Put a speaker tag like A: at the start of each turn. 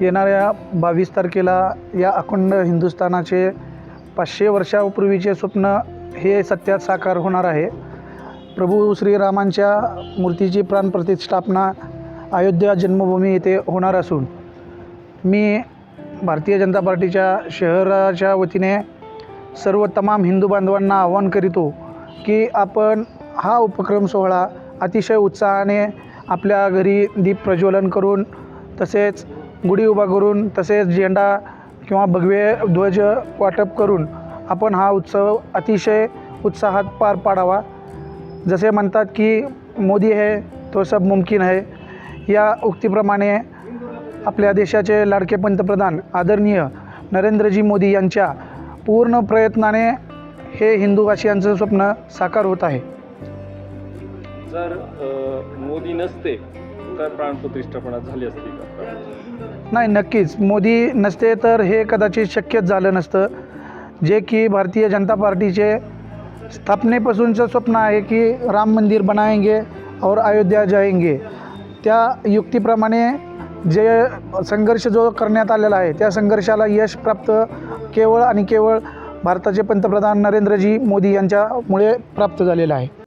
A: येणाऱ्या बावीस तारखेला या अखंड हिंदुस्थानाचे पाचशे वर्षापूर्वीचे स्वप्न हे सत्यात साकार होणार आहे. प्रभू श्रीरामांच्या मूर्तीची प्राणप्रतिष्ठापना अयोध्या जन्मभूमी येथे होणार असून मी भारतीय जनता पार्टीच्या शहराच्या वतीने सर्व तमाम हिंदू बांधवांना आवाहन करीतो की आपण हा उपक्रम सोहळा अतिशय उत्साहाने आपल्या घरी दीप प्रज्वलन करून तसेच गुढी उभा करून तसेच झेंडा किंवा भगवे ध्वज वाटप करून आपण हा उत्सव अतिशय उत्साहात पार पाडावा. जसे म्हणतात की मोदी है तो सब मुमकिन आहे. या उक्तीप्रमाणे आपल्या देशाचे लाडके पंतप्रधान आदरणीय नरेंद्रजी मोदी यांच्या पूर्ण प्रयत्नाने हे हिंदूवासियांचं स्वप्न साकार होत आहे.
B: जर मोदी नसते तर प्राणप्रतिष्ठापना झाली असती का?
A: नाही नक्कीच. मोदी नसते तर हे कदाचित शक्यच झालं नसतं. जे की भारतीय जनता पार्टीचे स्थापनेपासूनचं स्वप्न आहे की राम मंदिर बनाएंगे और अयोध्या जाएंगे त्या युक्तीप्रमाणे जे संघर्ष जो करण्यात आलेला आहे त्या संघर्षाला यश प्राप्त केवळ आणि केवळ भारताचे पंतप्रधान नरेंद्रजी मोदी यांच्यामुळे प्राप्त झालेलं आहे.